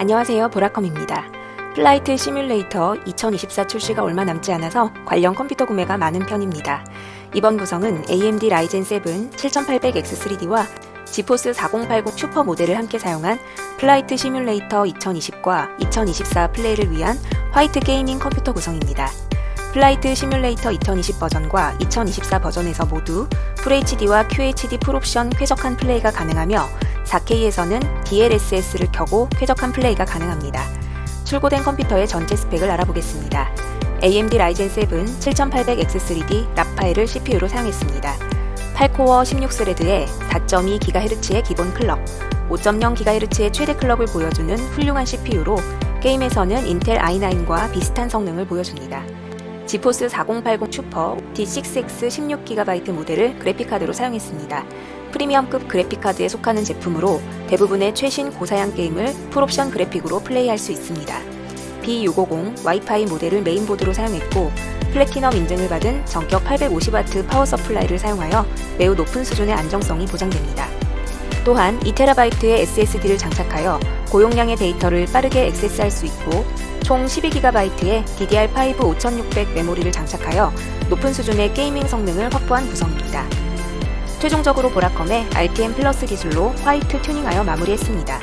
안녕하세요. 보라컴입니다. 플라이트 시뮬레이터 2024 출시가 얼마 남지 않아서 관련 컴퓨터 구매가 많은 편입니다. 이번 구성은 AMD 라이젠 7 7800X3D와 지포스 4080 슈퍼 모델을 함께 사용한 플라이트 시뮬레이터 2020과 2024 플레이를 위한 화이트 게이밍 컴퓨터 구성입니다. 플라이트 시뮬레이터 2020 버전과 2024 버전에서 모두 FHD와 QHD 풀옵션 쾌적한 플레이가 가능하며 4K에서는 DLSS를 켜고 쾌적한 플레이가 가능합니다. 출고된 컴퓨터의 전체 스펙을 알아보겠습니다. AMD 라이젠 7 7800X3D 라파엘을 CPU로 사용했습니다. 8코어 16스레드에 4.2GHz의 기본 클럭, 5.0GHz의 최대 클럭을 보여주는 훌륭한 CPU로 게임에서는 인텔 i9과 비슷한 성능을 보여줍니다. 지포스 4080 슈퍼 D6X 16GB 모델을 그래픽카드로 사용했습니다. 프리미엄급 그래픽카드에 속하는 제품으로 대부분의 최신 고사양 게임을 풀옵션 그래픽으로 플레이할 수 있습니다. B650 와이파이 모델을 메인보드로 사용했고 플래티넘 인증을 받은 전격 850W 파워 서플라이를 사용하여 매우 높은 수준의 안정성이 보장됩니다. 또한 2TB의 SSD를 장착하여 고용량의 데이터를 빠르게 액세스할 수 있고 총 12GB의 DDR5 5600 메모리를 장착하여 높은 수준의 게이밍 성능을 확보한 구성입니다. 최종적으로 보라컴의 RTM 플러스 기술로 화이트 튜닝하여 마무리했습니다.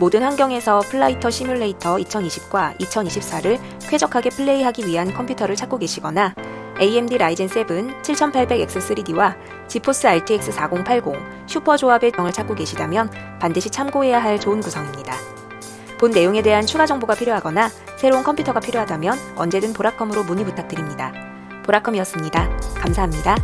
모든 환경에서 플라이터 시뮬레이터 2020과 2024를 쾌적하게 플레이하기 위한 컴퓨터를 찾고 계시거나 AMD 라이젠 7 7800X3D와 지포스 RTX 4080 슈퍼 조합의 정을 찾고 계시다면 반드시 참고해야 할 좋은 구성입니다. 본 내용에 대한 추가 정보가 필요하거나 새로운 컴퓨터가 필요하다면 언제든 보라컴으로 문의 부탁드립니다. 보라컴이었습니다. 감사합니다.